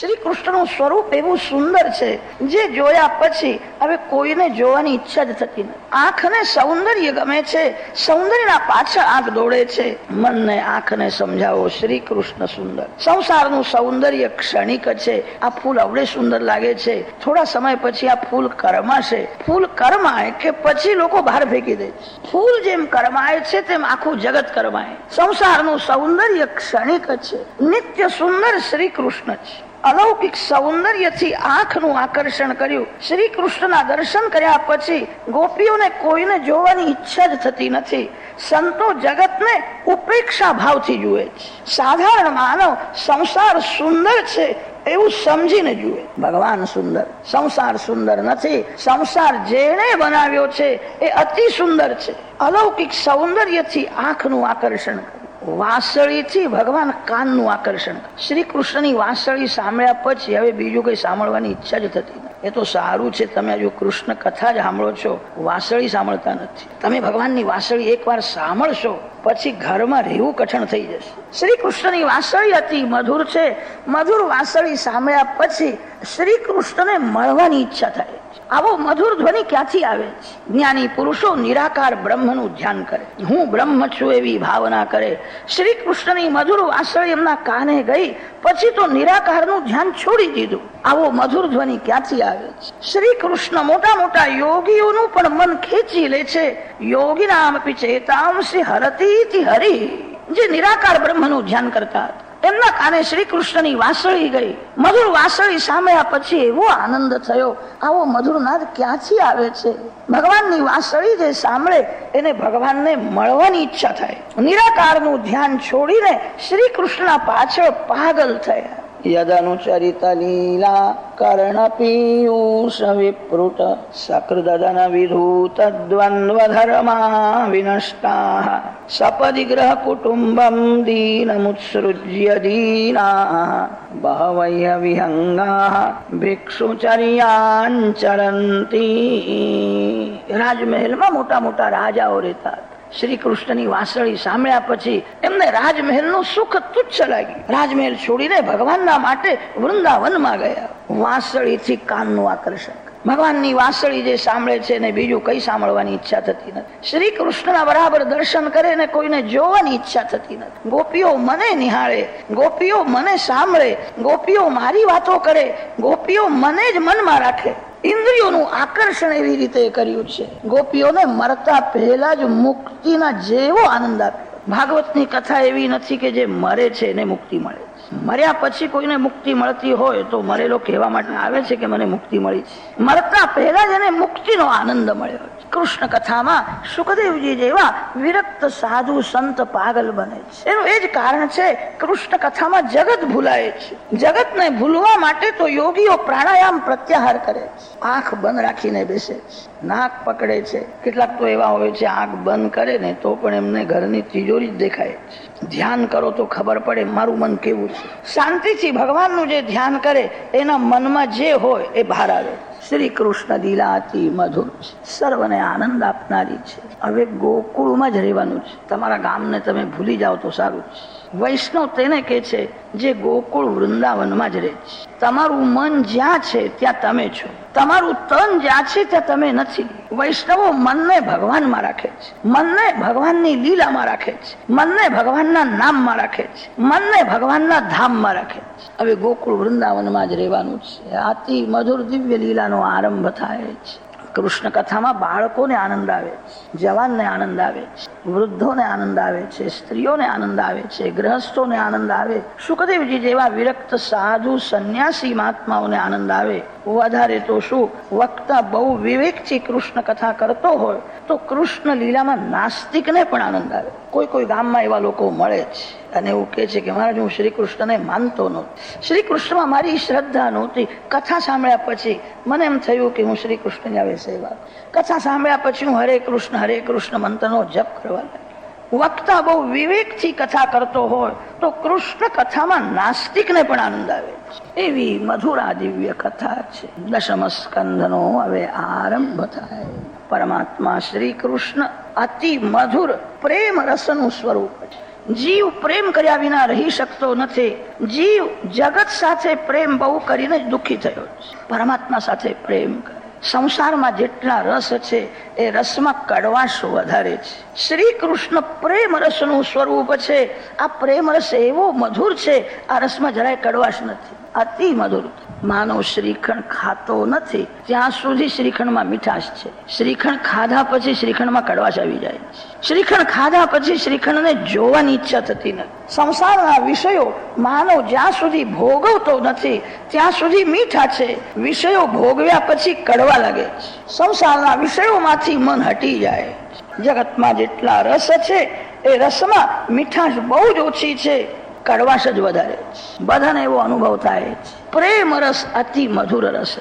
શ્રી કૃષ્ણનું સ્વરૂપ એવું સુંદર છે. જે જોયા પછી હવે કોઈને જોવાની ઈચ્છા જ થતી નથી. આંખને સૌંદર્ય ગમે છે, સૌંદર્યના પાછળ આંખ દોડે છે. મનને આંખને સમજાવો શ્રી કૃષ્ણ સુંદર. સંસારનું સૌંદર્ય ક્ષણિક છે. આ ફૂલ અવડે સુંદર લાગે છે. થોડા સમય પછી આ ફૂલ કરમાશે. ફૂલ કરમાય કે પછી લોકો બહાર ફેંકી દે છે. ફૂલ જેમ કરમાય છે, તેમ આખું જગત કરમાય. સંસારનું સૌંદર્ય ક્ષણિક છે. નિત્ય સુંદર શ્રી કૃષ્ણ છે. અલૌકિક સૌંદર્યથી આંખનું આકર્ષણ કર્યું. શ્રી કૃષ્ણના દર્શન કર્યા પછી ગોપીઓને કોઈને જોવાની ઈચ્છા જ થતી નથી. સંતો જગતને ઉપેક્ષા ભાવથી જુએ છે. સાધારણ માનવ સંસાર સુંદર છે એવું સમજીને જુએ. ભગવાન સુંદર. સંસાર સુંદર નથી. સંસાર જેણે બનાવ્યો છે એ અતિ સુંદર છે. અલૌકિક સૌંદર્યથી આંખનું આકર્ષણ કર્યું. વાસળીથી ભગવાન કાનનું આકર્ષણ. શ્રી કૃષ્ણની વાસળી સાંભળ્યા પછી હવે બીજું કઈ સાંભળવાની ઈચ્છા જ થતી એ તો સારું છે, તમે હજુ કૃષ્ણ કથા જ સાંભળો છો, વાસળી સાંભળતા નથી. તમે ભગવાનની વાસળી એકવાર સાંભળશો, પછી ઘરમાં રહેવું કઠણ થઈ જશે. શ્રી કૃષ્ણની વાસળી હતી મધુર છે. મધુર વાસળી સાંભળ્યા પછી શ્રી કૃષ્ણને મળવાની ઈચ્છા થાય. આવો મધુર ધ્વનિ ક્યાંથી આવે છે? જ્ઞાની પુરુષો નિરાકાર બ્રહ્મનું ધ્યાન કરે. હું બ્રહ્મ છું એવી ભાવના કરે. શ્રી કૃષ્ણની મધુર વાસળી એમના કાને ગઈ, પછી તો નિરાકારનું ધ્યાન છોડી દીધું. આવો મધુર ધ્વનિ ક્યાંથી આવે છે? શ્રી કૃષ્ણ મોટા મોટા યોગીઓનું પણ મન ખેંચી લે છે. યોગી નામ ચેતાંશી હરતી હરી. જે નિરાકાર બ્રહ્મનું ધ્યાન કરતા હતા. એમના કાને શ્રી કૃષ્ણની વાસળી ગઈ. મધુર વાસળી સાંભળ્યા પછી એવો આનંદ થયો. આવો મધુર નાદ ક્યાંથી આવે છે? ભગવાનની વાસળી જે સાંભળે, એને ભગવાનને મળવાની ઈચ્છા થાય. નિરાકારનું ધ્યાન છોડીને શ્રી કૃષ્ણ પાછળ પાગલ થયા. યદનુચરિત લીલા કર્ણ પીયુષ વિપૃત સકૃદન વિધૂત દ્વંદ્વ ધર્મા વિનષ્ટા સપદિ ગ્રહ કુટુંબમ દીનમુત્સૃજ્ય રાજમહેલમાં મોટા મોટા રાજાઓ રહેતા. હતા શ્રી કૃષ્ણની વાસળી સાંભળ્યા પછી એમને રાજમહેલનું સુખ તુચ્છ લાગ્યું. રાજમહેલ છોડીને ભગવાનના માટે વૃંદાવનમાં ગયા. વાંસળીથી કાનનું આકર્ષણ ભગવાનની વાસળી જે સાંભળે છે ને બીજું કઈ સાંભળવાની ઈચ્છા થતી નથી. શ્રી કૃષ્ણના બરાબર દર્શન કરે ને કોઈને જોવાની ઈચ્છા થતી નથી. ગોપીઓ મને નિહાળે, ગોપીઓ મને સાંભળે, ગોપીઓ મારી વાતો કરે, ગોપીઓ મને જ મનમાં રાખે. ઇન્દ્રિયોનું આકર્ષણ એવી રીતે કર્યું છે. ગોપીઓને મરતા પહેલા જ મુક્તિના જેવો આનંદ આપ્યો. ભાગવતની કથા એવી નથી કે જે મરે છે એને મુક્તિ મળે મર્યા પછી કોઈને મુક્તિ મળતી હોય તો મરેલો કહેવા માટે આવે છે કે મને મુક્તિ મળી છે. મરતા પહેલા જ એને મુક્તિનો આનંદ મળ્યો. કૃષ્ણ કથામાં સુખદેવજી જેવા વિરક્ત સાધુ સંત પાગલ બને છે. એનું એ જ કારણ છે કૃષ્ણ કથામાં જગત ભૂલાય છે. જગતને ભૂલવા માટે તો યોગીઓ પ્રાણાયામ પ્રત્યાહાર કરે છે. આંખ બંધ રાખીને બેસે છે. નાક પકડે છે. કેટલાક તો એવા હોય છે, આંખ બંધ કરે ને તો પણ એમને ઘરની તિજોરી જ દેખાય છે. ધ્યાન કરો તો ખબર પડે મારું મન કેવું છે. શાંતિથી ભગવાનનું જે ધ્યાન કરે, એના મનમાં જે હોય એ બહાર આવે. શ્રી કૃષ્ણ લીલા અતિ મધુર છે. સર્વને આનંદ આપનારી છે. હવે ગોકુળમાં જ રહેવાનું છે. તમારા ગામને તમે ભૂલી જાઓ તો સારું છે. વૈષ્ણવ તેને કે છે, જે ગોકુળ વૃંદાવનમાં જ રહે છે. તમારું મન જ્યાં છે, ત્યાં તમે છો. તમારું તન જ્યાં છે, ત્યાં તમે નથી. વૈષ્ણવો મનને ભગવાનમાં રાખે છે. મનને ભગવાનની લીલામાં રાખે છે. મનને ભગવાનના નામમાં રાખે છે. મનને ભગવાનના ધામમાં રાખે છે. હવે ગોકુળ વૃંદાવનમાં જ રહેવાનું છે. અતિ મધુર દિવ્ય લીલાનો આરંભ થાય છે. કૃષ્ણ કથામાં બાળકોને આનંદ આવે છે, જવાનને આનંદ આવે છે, વૃદ્ધોને આનંદ આવે છે, સ્ત્રીઓને આનંદ આવે છે ગ્રહસ્થોને આનંદ આવે. સુખદેવજી જેવા વિરક્ત, સાધુ, સંન્યાસી મહાત્માઓને આનંદ આવે. વધારે તો શું? વક્તા બહુ વિવેકથી કૃષ્ણ કથા કરતો હોય તો કૃષ્ણ લીલામાં નાસ્તિકને પણ આનંદ આવે. કોઈ કોઈ ગામમાં એવા લોકો મળે છે અને એવું કહે છે કે મહારાજ, હું શ્રી કૃષ્ણને માનતો નહોતો. શ્રી કૃષ્ણમાં મારી શ્રદ્ધા નહોતી. કથા સાંભળ્યા પછી મને એમ થયું કે હું શ્રી કૃષ્ણની આવે સેવા કથા સાંભળ્યા પછી હું હરે કૃષ્ણ હરે કૃષ્ણ મંત્રનો જપ કરવા લાગ્યો. વક્તા બહુ વિવેકથી કથા કરતો હોય તો કૃષ્ણ કથામાં નાસ્તિકને પણ આનંદ આવે છે. એવી મધુરા દિવ્ય કથા છે. દશમ સ્કંધનો હવે આરંભ થાય. પરમાત્મા શ્રી કૃષ્ણ અતિ મધુર પ્રેમ રસનું સ્વરૂપ છે. જીવ પ્રેમ કર્યા વિના રહી શકતો નથી. જીવ જગત સાથે પ્રેમ બહુ કરીને દુઃખી થયો છે. પરમાત્મા સાથે પ્રેમ કરે. સંસારમાં જેટલા રસ છે, એ રસમાં કડવાશ વધારે છે. શ્રી કૃષ્ણ પ્રેમ રસનું સ્વરૂપ છે. આ પ્રેમ રસ એવો મધુર છે, આ રસમાં જરાય કડવાશ નથી. અતિ મધુર. માનવ શ્રીખંડ ખાતો નથી ત્યાં સુધી શ્રીખંડમાં મીઠાશ છે. શ્રીખંડ ખાધા પછી શ્રીખંડમાં કડવાશ આવી જાય છે. શ્રીખંડ ખાધા પછી શ્રીખંડને જોવાની ઈચ્છા થતી નથી. સંસારના વિષયો માનવ જ્યાં સુધી ભોગવતો નથી, ત્યાં સુધી મીઠા છે. વિષયો ભોગવ્યા પછી કડવા લાગે છે. સંસારના વિષયોમાંથી મન હટી જાય જગતમાં જેટલા રસ છે, એ રસમાં મીઠાશ બહુ જ ઓછી છે. કડવાશ જ વધારે છે. બધાને એવો અનુભવ થાય પ્રેમ રસ અતિ મધુર રસ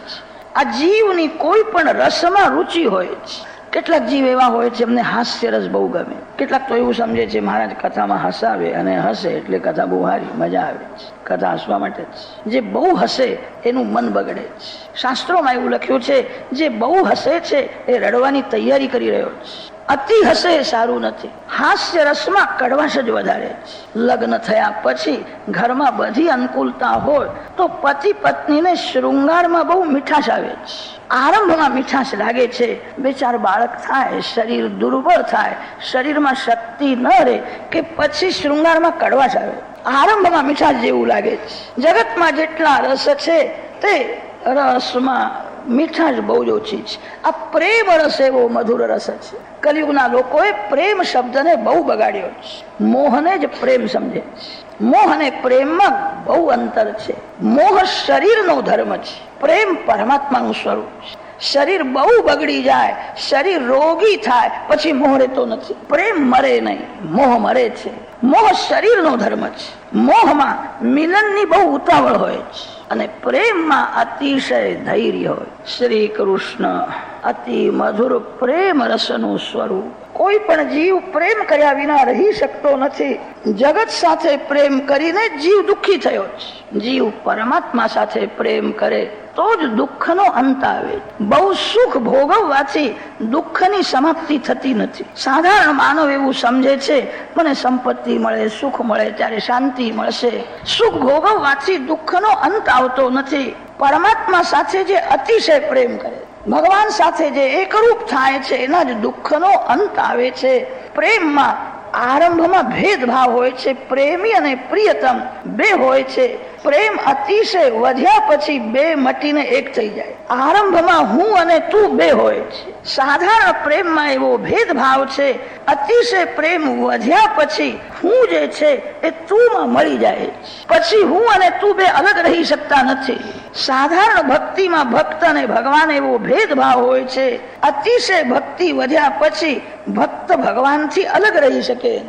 આ જીવની કોઈ પણ રસમાં રુચિ હોય છે. કેટલાક જીવ એવા હોય છે એમને હાસ્ય રસ બહુ ગમે. કેટલાક તો એવું સમજે છે, મહારાજ કથામાં હસાવે અને હસે એટલે કથા બહુ હારી મજા આવે છે. કથા હસવા માટે જ. જે બહુ હસે, એનું મન બગડે છે. શાસ્ત્રોમાં એવું લખ્યું છે, જે બહુ હસે છે, એ રડવાની તૈયારી કરી રહ્યો છે. અતિ હશે સારું નથી. હાસ્ય રસમાં કડવાશ જ વધારે છે. લગ્ન થયા પછી ઘરમાં બધી અનુકૂળતા હોય તો પતિ પત્નીને શૃંગારમાં બહુ મીઠાશ આવે છે. આરંભમાં મીઠાશ લાગે છે. બે ચાર બાળક થાય, શરીર દુર્બળ થાય, શરીરમાં શક્તિ ન રહે કે પછી શૃંગારમાં કડવાશ આવે. આરંભમાં મીઠાશ જેવું લાગે છે. જગતમાં જેટલા રસ છે તે રસમાં મીઠાશ બહુ જ ઓછી છે. આ પ્રેમ રસ એવો મધુર રસ છે. કલયુગના લોકોએ પ્રેમ શબ્દને બહુ બગાડ્યો છે. મોહને જ પ્રેમ સમજે છે. મોહ અને પ્રેમમાં બહુ અંતર છે. મોહ શરીરનો ધર્મ છે. પ્રેમ પરમાત્માનું સ્વરૂપ છે. શરીર બહુ બગડી જાય, શરીર રોગી થાય, પછી મોહ રહેતો નથી. પ્રેમ મરે નહીં, મોહ મરે છે. મોહ શરીરનો ધર્મ છે. મોહમાં મિલનની બહુ ઉતાવળ હોય છે. અને પ્રેમમાં અતિશય ધૈર્ય હોય. શ્રી કૃષ્ણ અતિ મધુર પ્રેમ રસનું સ્વરૂપ. કોઈ પણ જીવ પ્રેમ કર્યા વિના રહી શકતો નથી. જગત સાથે પ્રેમ કરીને જીવ દુઃખી થયો છે. જીવ પરમાત્મા સાથે પ્રેમ કરે તો જ દુઃખનો અંત આવે. બહુ સુખ ભોગવવાથી દુઃખની સમાપ્તિ થતી નથી. સાધારણ માનવ એવું સમજે છે, મને સંપત્તિ મળે, સુખ મળે, ત્યારે શાંતિ મળશે. સુખ ભોગવવાથી દુઃખનો અંત આવતો નથી. પરમાત્મા સાથે જે અતિશય પ્રેમ કરે ભગવાન સાથે જે એકરૂપ થાય છે, એના જ દુઃખનો અંત આવે છે. પ્રેમમાં આરંભમાં ભેદભાવ હોય છે, પ્રેમી અને પ્રિયતમ બે હોય છે. પ્રેમ અતિશય વધ્યા પછી બે મટીને એક થઈ જાય. આરંભમાં હું અને તું બે હોય છે. સાધારણ પ્રેમમાં એવો ભેદભાવ છે. અતિશય પ્રેમ વધ્યા પછી હું જે છે એ તુંમાં મળી જાય પછી હું અને તું બે અલગ રહી શકતા નથી. સાધારણ ભક્તિમાં ભક્ત અને ભગવાન એવો ભેદભાવ હોય છે. અતિશય ભક્તિ વધ્યા પછી ભક્ત ભગવાનથી અલગ રહી શકે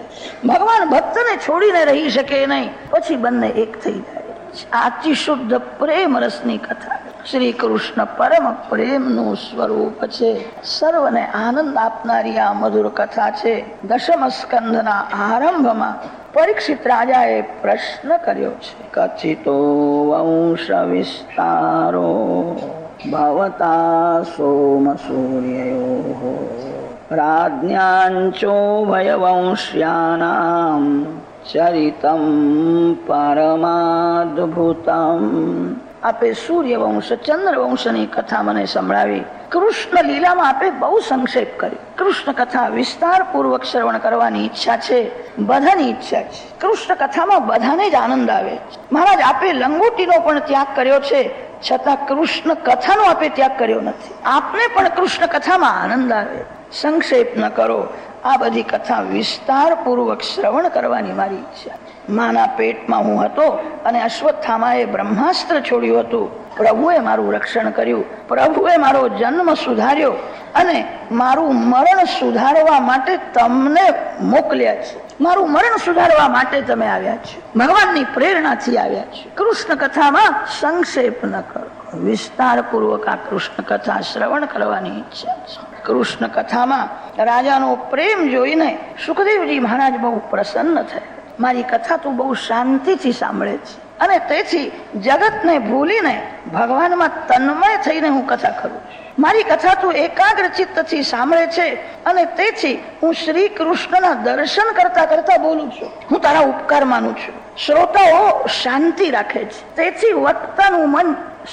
ભગવાન ભક્તને છોડીને રહી શકે નહીં. પછી બંને એક થઈ જાય. અતિ શુદ્ધ પ્રેમ રસની કથા. શ્રી કૃષ્ણ પરમ પ્રેમનું સ્વરૂપ છે. સર્વને આનંદ આપનારી આ મધુર કથા છે. દશમ સ્કંદના આરંભમાં પરીક્ષિત રાજાએ પ્રશ્ન કર્યો છે. કથિતો વંશ વિસ્તારો, ભવતા સોમ સૂર્યયો. રાજ્ઞાંચો ભયવંશ્યાનામ ચરિતમ પરમાદભુતમ આપે સૂર્યવંશ ચંદ્રવંશની કથા મને સંભળાવી, કૃષ્ણ લીલામાં આપે બહુ સંક્ષેપ કર્યો. કૃષ્ણ કથા વિસ્તાર પૂર્વક શ્રવણ કરવાની ઈચ્છા છે, બધાની ઈચ્છા છે. કૃષ્ણ કથામાં બધાને જ આનંદ આવે મહારાજ, આપે લંગોટીનો પણ ત્યાગ કર્યો છે, છતાં કૃષ્ણ કથાનો આપે ત્યાગ કર્યો નથી. આપને પણ કૃષ્ણ કથામાં આનંદ આવે. સંક્ષેપ ન કરો. આ બધી કથા વિસ્તાર પૂર્વક શ્રવણ કરવાની મારી ઈચ્છા માના પેટમાં હું હતો અને અશ્વત્થામાએ બ્રહ્માસ્ત્ર છોડ્યું હતું. પ્રભુએ મારું રક્ષણ કર્યું. પ્રભુએ મારો જન્મ સુધાર્યો અને મારું મરણ સુધારવા માટે તમને મોકલ્યા છે. મારું મરણ સુધારવા માટે તમે આવ્યા છો. ભગવાનની પ્રેરણાથી આવ્યા છો. કૃષ્ણ કથામાં સંક્ષેપ ન કરો. વિસ્તાર પૂર્વક આ કૃષ્ણ કથા શ્રવણ કરવાની ઈચ્છા છે. કૃષ્ણ કથામાં રાજાનો પ્રેમ જોઈને સુખદેવજી મહારાજ બહુ પ્રસન્ન થયા. મારી કથા તું બહુ શાંતિથી સાંભળે છે. અને તેથી જગતને ભૂલીને ભગવાનમાં તન્મય થઈને હું કથા કરું મારી કથા તું એકાગ્ર ચિત્તથી સાંભળે છે અને તેથી હું શ્રી કૃષ્ણના દર્શન કરતા કરતા બોલું છું. હું તારા ઉપકાર માનું છું. શ્રોતાઓ શાંતિ રાખે છે. તેથી વક્તાનું મન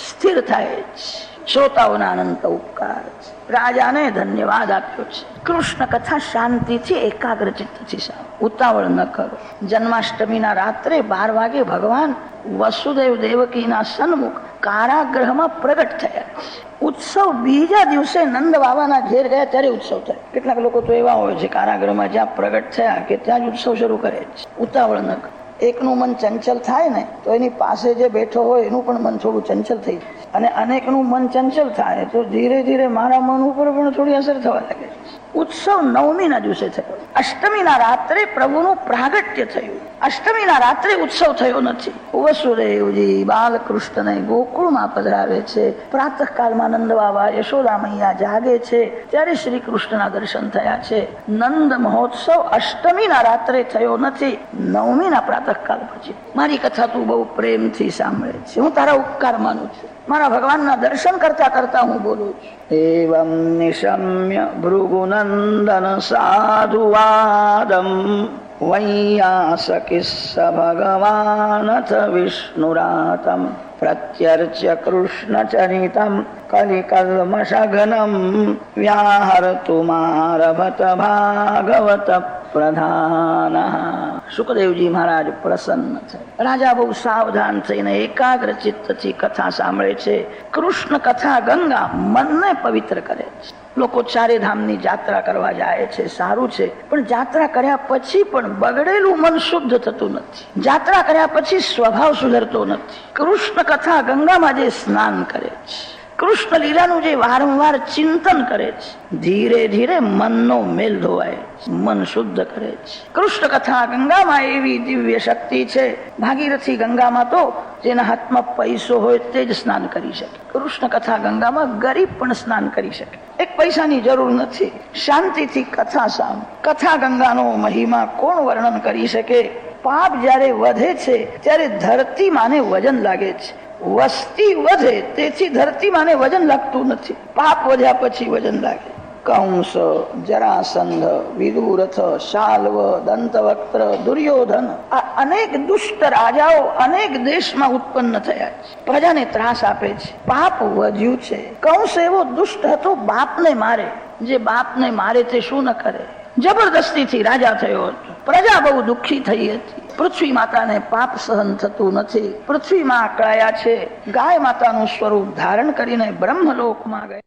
સ્થિર થાય છે. શ્રોતાઓના અનંત ઉપકાર રાજાને ધન્યવાદ આપ્યો છે. કૃષ્ણ કથા શાંતિથી એકાગ્ર ચિત્તથી સાવ ઉતાવળ ન કરો. જન્માષ્ટમીના રાત્રે બાર વાગે ભગવાન વસુદેવ દેવકીના સન્મુખ કારાગ્રહમાં પ્રગટ થયા. ઉત્સવ બીજા દિવસે નંદ બાબાના ઘેર ગયા ત્યારે ઉત્સવ થયો. કેટલાક લોકો તો એવા હોય છે કારાગ્રહમાં જ્યાં પ્રગટ થયા કે ત્યાં જ ઉત્સવ શરૂ કરે છે. ઉતાવળ ન કરો. એકનું મન ચંચલ થાય ને, તો એની પાસે જે બેઠો હોય એનું પણ મન થોડું ચંચલ થઈ અને અનેકનું મન ચંચલ થાય, તો ધીરે ધીરે મારા મન ઉપર પણ થોડી અસર થવા લાગે ઉત્સવ નવમીના દિવસે થયો. અષ્ટમીના રાત્રે પ્રભુનું પ્રાગટ્ય થયું. અષ્ટમીના રાત્રે ઉત્સવ થયો નથી. વસુદેવજી બાલકૃષ્ણને ગોકુળમાં પધરાવે છે. પ્રાતઃ કાળમાં નંદ બાબા યશોદા મૈયા જાગે છે. ત્યારે શ્રી કૃષ્ણના દર્શન થયા છે. નંદ મહોત્સવ અષ્ટમીના રાત્રે થયો નથી. નવમીના પ્રાતઃ કાળ પછી. મારી કથા તું બહુ પ્રેમથી સાંભળે છે. હું તારા ઉપકાર માનું છું. મારા ભગવાનના દર્શન કરતા કરતા હું બોલું છું. એવમ નિશમ્ય ભૃગુનંદન સાધુવાદમ વૈયાસકિસ્સ ભગવાનથ વિષ્ણુરાતમ પ્રત્યર્ચ્ય કૃષ્ણચરિતમ કલિકલ્મષઘનમ વ્યાહર્તુ મારભત ભાગવત પ્રધાન સુખદેવજી મહારાજ પ્રસન્ન છે રાજા બહુ સાવધાન થઈને એકાગ્ર ચિત્તથી કથા સાંભળે છે કૃષ્ણ કથા ગંગા મનને પવિત્ર કરે છે લોકો ચારેધામની જાત્રા કરવા જાય છે, સારું છે. પણ જાત્રા કર્યા પછી પણ બગડેલું મન શુદ્ધ થતું નથી. જાત્રા કર્યા પછી સ્વભાવ સુધરતો નથી. કૃષ્ણ કથા ગંગામાં જે સ્નાન કરે છે. કૃષ્ણ લીલાનું જે વારંવાર ચિંતન કરે છે, ધીરે ધીરે મનનો મેલ ધોવાય મન શુદ્ધ કરે છે. કૃષ્ણ કથા ગંગામાં એવી દિવ્ય શક્તિ છે, ભાગીરથી ગંગામાં તો જેના હાથમાં પૈસો હોય તે જ સ્નાન કરી શકે. કૃષ્ણ કથા ગંગામાં ગરીબ પણ સ્નાન કરી શકે. એક પૈસાની જરૂર નથી. શાંતિથી કથા સામ કથા ગંગાનો મહિમા કોણ વર્ણન કરી શકે? પાપ જ્યારે વધે છે, ત્યારે ધરતી માને વજન લાગે છે. વસ્તી વધે, તેથી ધરતી માને વજન લાગતું નથી. પાપ વધ્યા પછી વજન લાગે. કંસ, જરાસંધ, વિદુરથ, શાલ્વ, દંતવક્ત્ર, દુર્યોધન, આ અનેક દુષ્ટ રાજાઓ અનેક દેશમાં ઉત્પન્ન થયા છે. પ્રજાને ત્રાસ આપે છે. પાપ વધ્યું છે. કંસ એવો દુષ્ટ હતો, બાપને મારે. જે બાપને મારે તે શું ન કરે? જબરદસ્તીથી રાજા થયો હતો. પ્રજા બહુ દુઃખી થઈ હતી. પૃથ્વી માતાને પાપ સહન થતું નથી. પૃથ્વીમાં આકળાયા છે. ગાય માતાનું સ્વરૂપ ધારણ કરીને બ્રહ્મલોકમાં ગયા